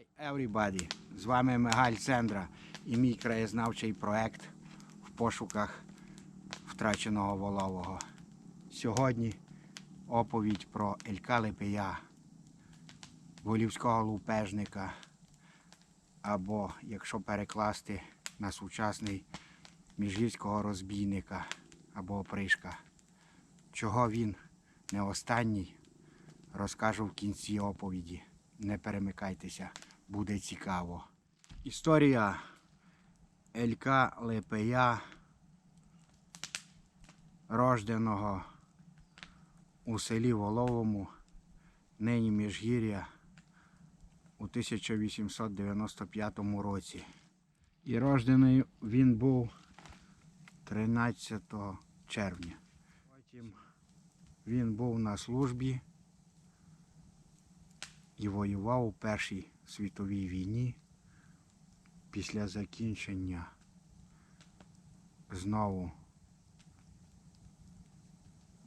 Hi, everybody! З вами Мигаль Цендра і мій краєзнавчий проект в пошуках втраченого волового. Сьогодні оповідь про Елька Лепея, волівського лупежника, або, якщо перекласти на сучасний міжгірського розбійника або опришка. Чого він не останній, розкажу в кінці оповіді. Не перемикайтеся, буде цікаво. Історія Елька Лепея, рожденого у селі Воловому, нині Міжгір'я у 1895 році. І рождений він був 13 червня. Потім він був на службі і воював у Першій світовій війні. Після закінчення знову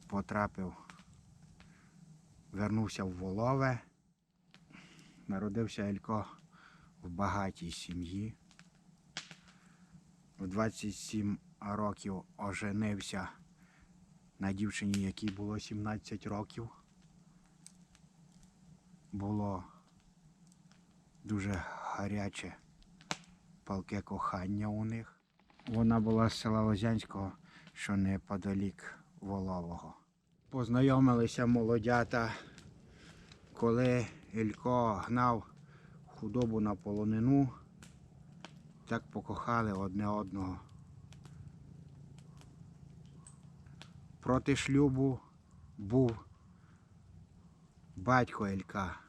потрапив, вернувся в Волове. Народився Елько в багатій сім'ї. В 27 років оженився на дівчині, якій було 17 років було дуже гаряче палке кохання у них. Вона була з села Лозянського, що неподалік Волового. Познайомилися молодята, коли Ілько гнав худобу на полонину, так покохали одне одного. Проти шлюбу був батько Елька,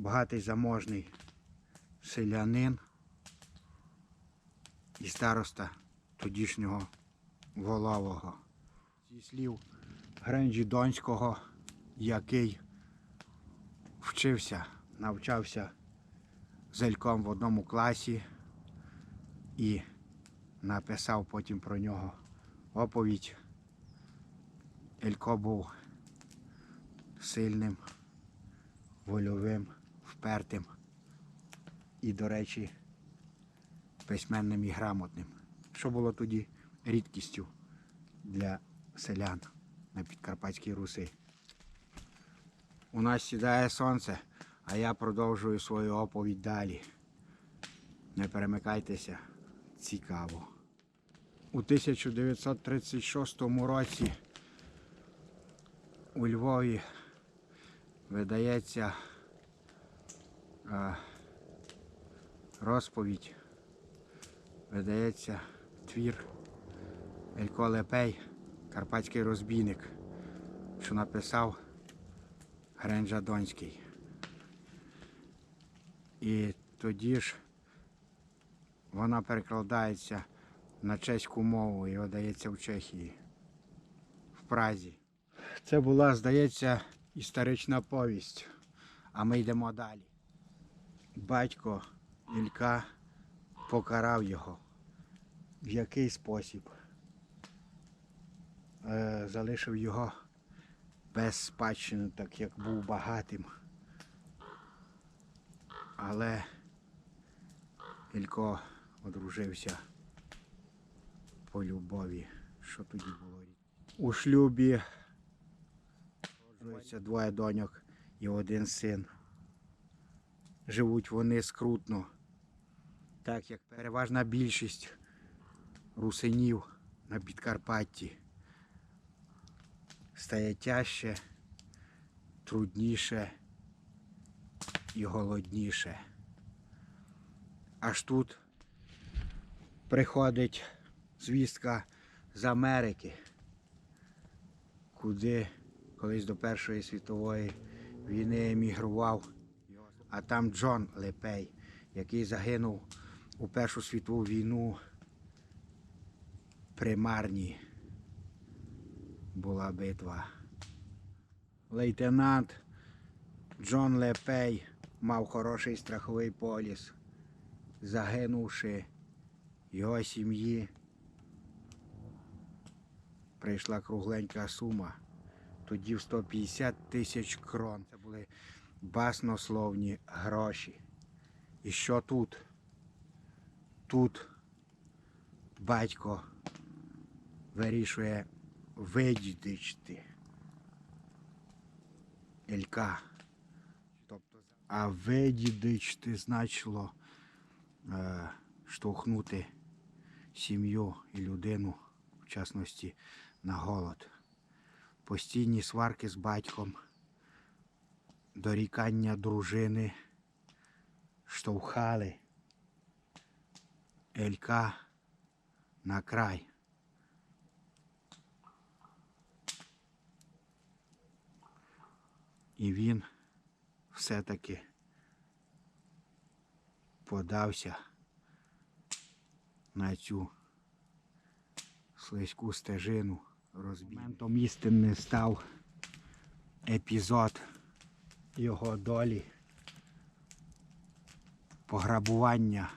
багатий заможний селянин і староста тодішнього Волового. Зі слів Гренджі Донського, який вчився, навчався з Ельком в одному класі і написав потім про нього оповідь. Елько був сильним, вольовим, впертим і, до речі, письменним і грамотним, що було тоді рідкістю для селян на Підкарпатській Руси. У нас сідає сонце, а я продовжую свою оповідь далі. Не перемикайтеся, цікаво. У 1936 році у Львові видається розповідь, видається твір Елько Лепей, Карпатський розбійник, що написав Гренджа Донський. І тоді ж вона перекладається на чеську мову і видається в Чехії, в Празі. Це була, здається, історична повість. А ми йдемо далі. Батько Ілька покарав його. В який спосіб? Е, залишив його без спадщини, так як був багатим. Але Ілько одружився по любові. Що тоді було? У шлюбі Народжується двоє доньок і один син. Живуть вони скрутно, так як переважна більшість русинів на Підкарпатті. Стає тяжче, трудніше і голодніше. Аж тут приходить звістка з Америки, куди колись до Першої світової війни емігрував, а там Джон Лепей, який загинув у Першу світову війну при Марні. Була битва. Лейтенант Джон Лепей мав хороший страховий поліс, загинувши його сім'ї. Прийшла кругленька сума тоді в 150 тисяч крон. Це були баснословні гроші. І що тут? Тут батько вирішує видічити Елька. Тобто, а видідичти значило е, штовхнути сім'ю і людину, в частності, на голод. Постійні сварки з батьком, дорікання дружини штовхали Елька на край. І він все-таки подався на цю слизьку стежину розбій. Моментом істини став епізод його долі, пограбування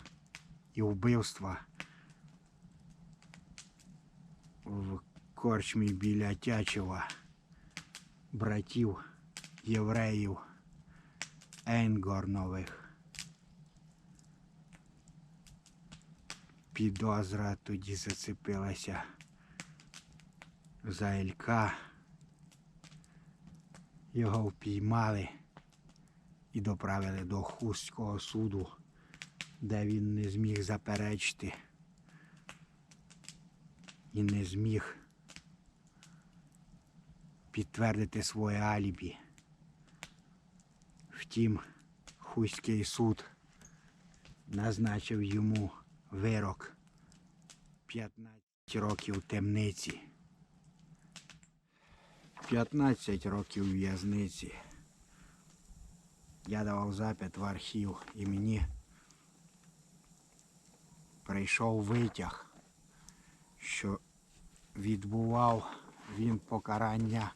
і вбивства в корчмі біля Тячева братів євреїв Ейнгорнових. Підозра тоді зацепилася за Елька. Його впіймали і доправили до Хустського суду, де він не зміг заперечити і не зміг підтвердити своє алібі. Втім, Хуський суд назначив йому вирок 15 років темниці. 15 років в'язниці. Я давав запит в архів і мені прийшов витяг, що відбував він покарання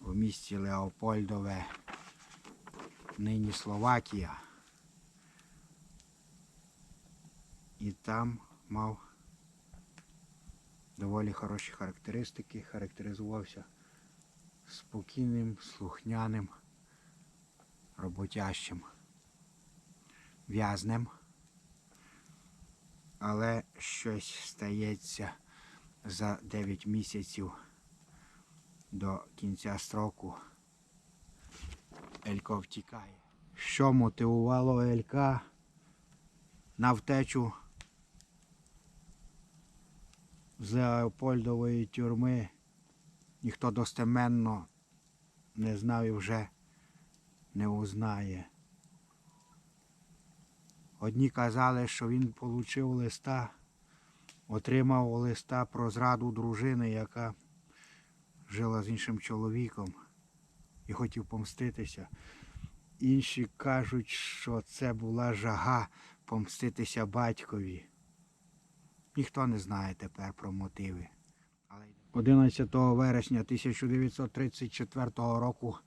в місті Леопольдове, нині Словакія. І там мав доволі хороші характеристики, характеризувався спокійним, слухняним, роботящим в'язнем. Але щось стається за 9 місяців до кінця строку. Елько втікає. Що мотивувало Елька на втечу з Леопольдової тюрми? Ніхто достеменно не знав і вже не узнає. Одні казали, що він отримав листа, отримав листа про зраду дружини, яка жила з іншим чоловіком і хотів помститися. Інші кажуть, що це була жага помститися батькові. Ніхто не знає тепер про мотиви. 11 вересня 1934 року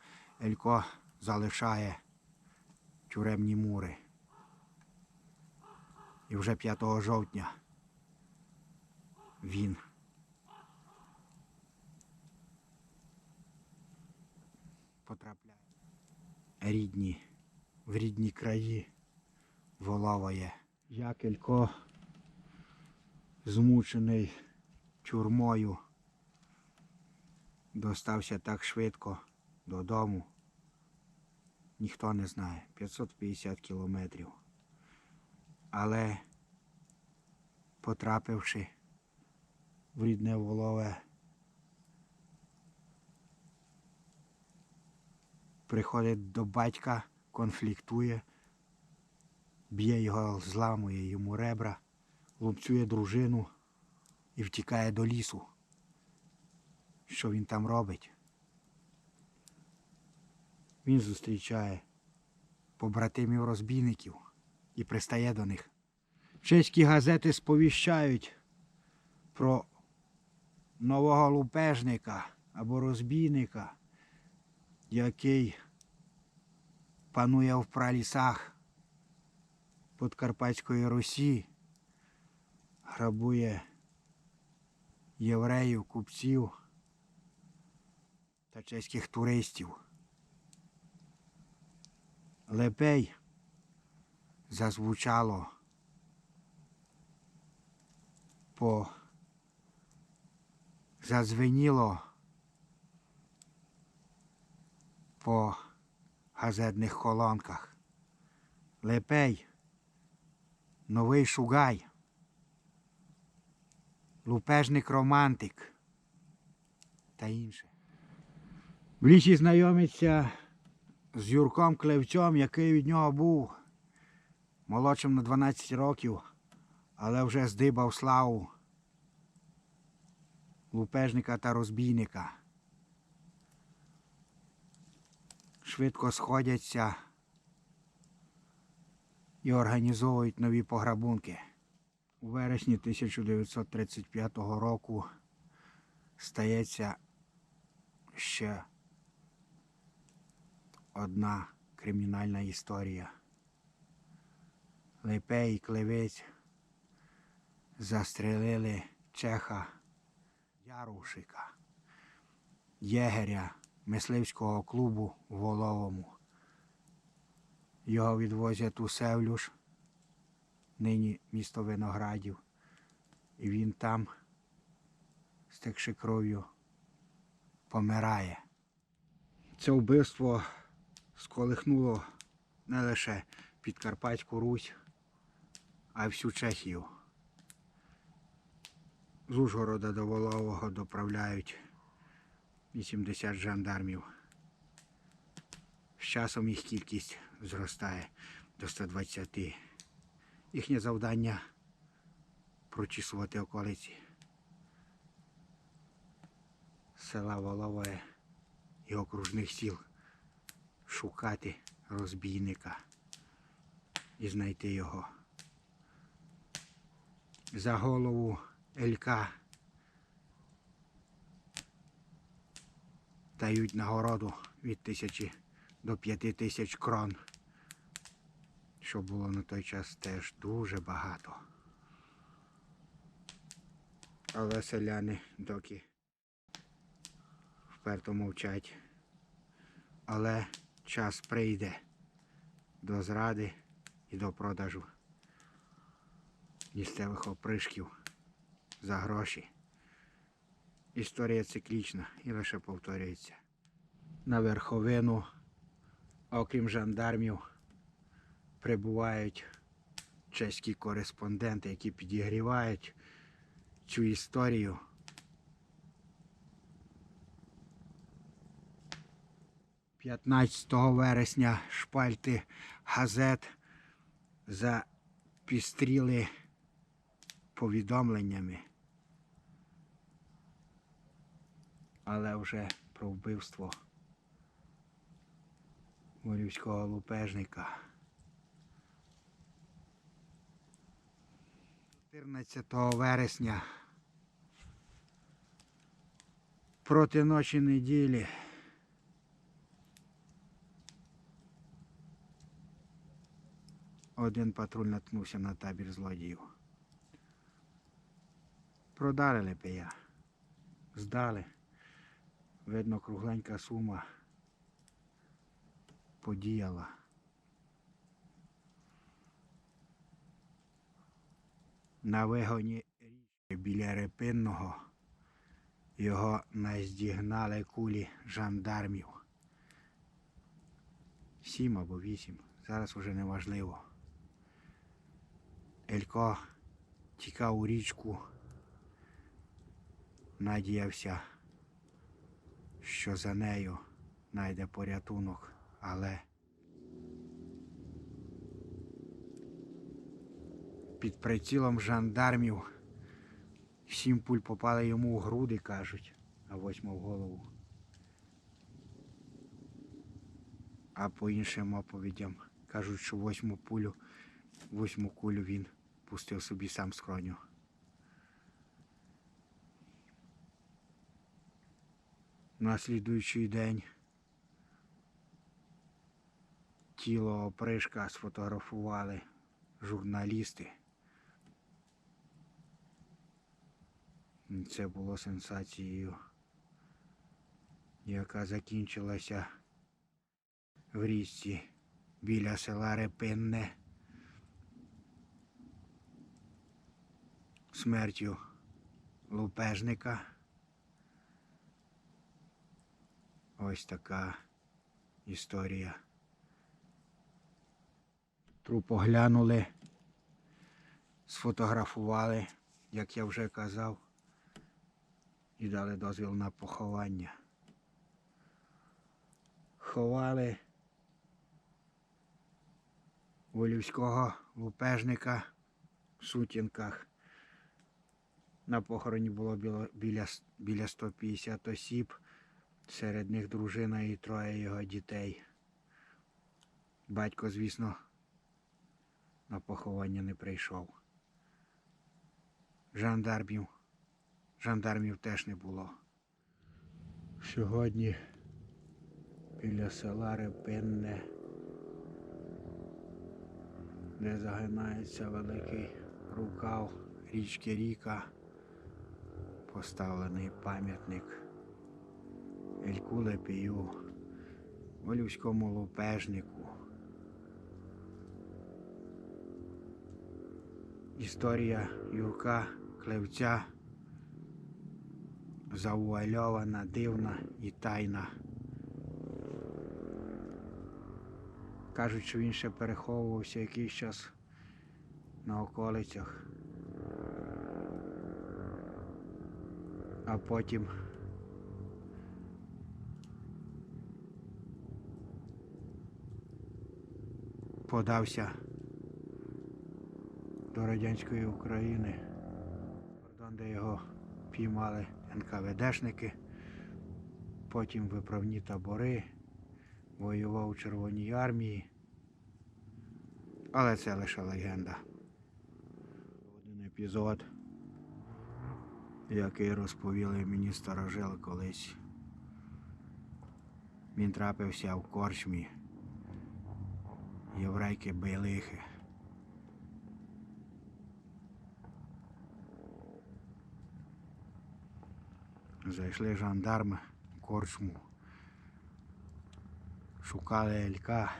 Елько залишає тюремні мури. І вже 5 жовтня він потрапляє рідні, в рідні краї воловає. Як Елько змучений тюрмою достався так швидко додому. Ніхто не знає. 550 кілометрів. Але потрапивши в рідне волове, приходить до батька, конфліктує, б'є його, зламує йому ребра, лупцює дружину і втікає до лісу. Що він там робить? Він зустрічає побратимів розбійників і пристає до них. Чеські газети сповіщають про нового лупежника або розбійника, який панує в пралісах Подкарпатської Русі, грабує євреїв, купців та чеських туристів. Лепей зазвучало по задзвеніло по газетних колонках. Лепей, новий шугай, лупежник романтик та інше. В лісі знайомиться з Юрком Клевцем, який від нього був молодшим на 12 років, але вже здибав славу лупежника та розбійника. Швидко сходяться і організовують нові пограбунки. У вересні 1935 року стається ще одна кримінальна історія. Лепей і Клевець застрелили чеха Ярушика, єгеря мисливського клубу у Воловому. Його відвозять у Севлюш, нині місто Виноградів, і він там, стекши кров'ю, помирає. Це вбивство сколихнуло не лише Підкарпатську Русь, а й всю Чехію. З Ужгорода до Волового доправляють 80 жандармів. З часом їх кількість зростає до 120. Їхнє завдання прочісувати околиці села Волове і окружних сіл, шукати розбійника і знайти його. За голову Елька дають нагороду від тисячі до п'яти тисяч крон, що було на той час теж дуже багато. Але селяни доки вперто мовчать. Але час прийде до зради і до продажу місцевих опришків за гроші. Історія циклічна і лише повторюється. На верховину, окрім жандармів, прибувають чеські кореспонденти, які підігрівають цю історію. П'ятнадцятого вересня шпальти газет запістріли повідомленнями. Але вже про вбивство ворівського лупежника. 14 вересня проти ночі неділі один патруль наткнувся на табір злодіїв. Продали лепея. Здали. Видно, кругленька сума подіяла. На вигоні річки біля Репинного його наздігнали кулі жандармів. Сім або вісім. Зараз уже не важливо. Елько тікав у річку, надіявся, що за нею знайде порятунок, але під прицілом жандармів сім пуль попали йому в груди, кажуть, а восьма в голову. А по іншим оповідям кажуть, що восьму пулю, восьму кулю він пустив собі сам скроню. На слідуючий день тіло опришка сфотографували журналісти. Це було сенсацією, яка закінчилася в річці біля села Репинне. Смертю лупежника. Ось така історія. Труп оглянули, сфотографували, як я вже казав, і дали дозвіл на поховання. Ховали волівського лупежника в сутінках. На похороні було біля, біля 150 осіб, серед них дружина і троє його дітей. Батько, звісно, на поховання не прийшов. Жандармів, жандармів теж не було. Сьогодні біля села Репинне, де загинається великий рукав річки Ріка, поставлений пам'ятник Ельку Лепію, Волівському лупежнику. Історія Юрка Клевця завуальована, дивна і тайна. Кажуть, що він ще переховувався якийсь час на околицях. А потім подався до радянської України, кордон, де його піймали НКВДшники, потім виправні табори, воював у Червоній армії. Але це лише легенда. Один епізод, який розповіли мені старожили колись. Він трапився в корчмі. Єврейки байлихи. Зайшли жандарми в корчму. Шукали Елька.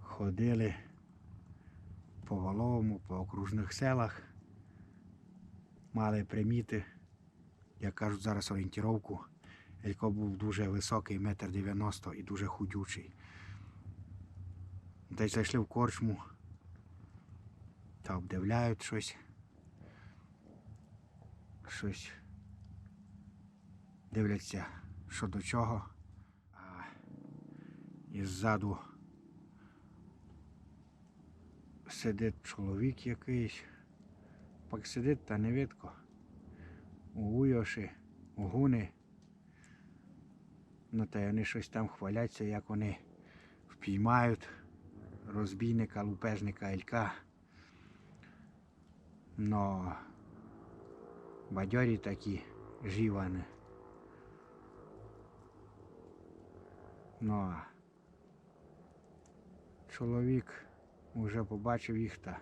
Ходили по Воловому, по окружних селах. Мали приміти, як кажуть зараз орієнтіровку. Елько був дуже високий, метр дев'яносто і дуже худючий. Десь зайшли в корчму та обдивляють щось. Щось дивляться, що до чого. А іззаду сидить чоловік якийсь. Пак сидить та не видко. У уйоші, у гуни. Ну та й вони щось там хваляться, як вони впіймають розбійника, лупежника Елька. Но бадьорі такі живани. Ну а чоловік вже побачив їх та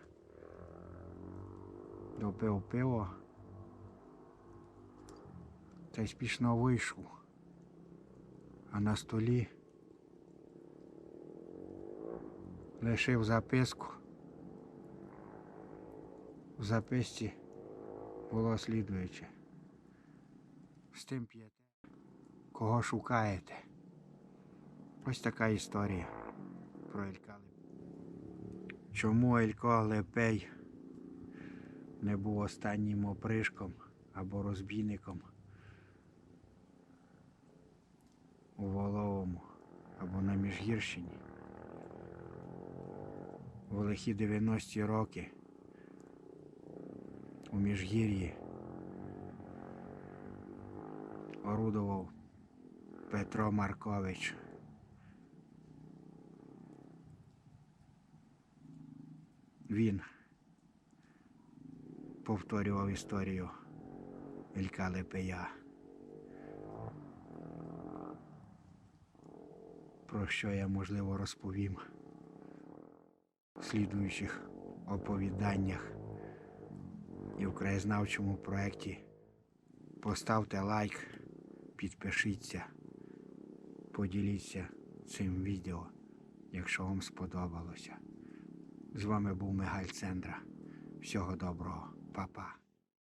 допив пиво та й спішно вийшов. А на столі лишив записку. В записці було слідуюче. З тим п'єте, кого шукаєте. Ось така історія про Елька Лепей. Чому Елько Лепей не був останнім опришком або розбійником у Воловому або на Міжгірщині? У лихі 90-ті роки у Міжгір'ї орудував Петро Маркович. Він повторював історію Ілька Лепея. Про що я можливо розповім в слідуючих оповіданнях і в краєзнавчому проєкті. Поставте лайк, підпишіться, поділіться цим відео, якщо вам сподобалося. З вами був Мигаль Цендра. Всього доброго, 爸爸。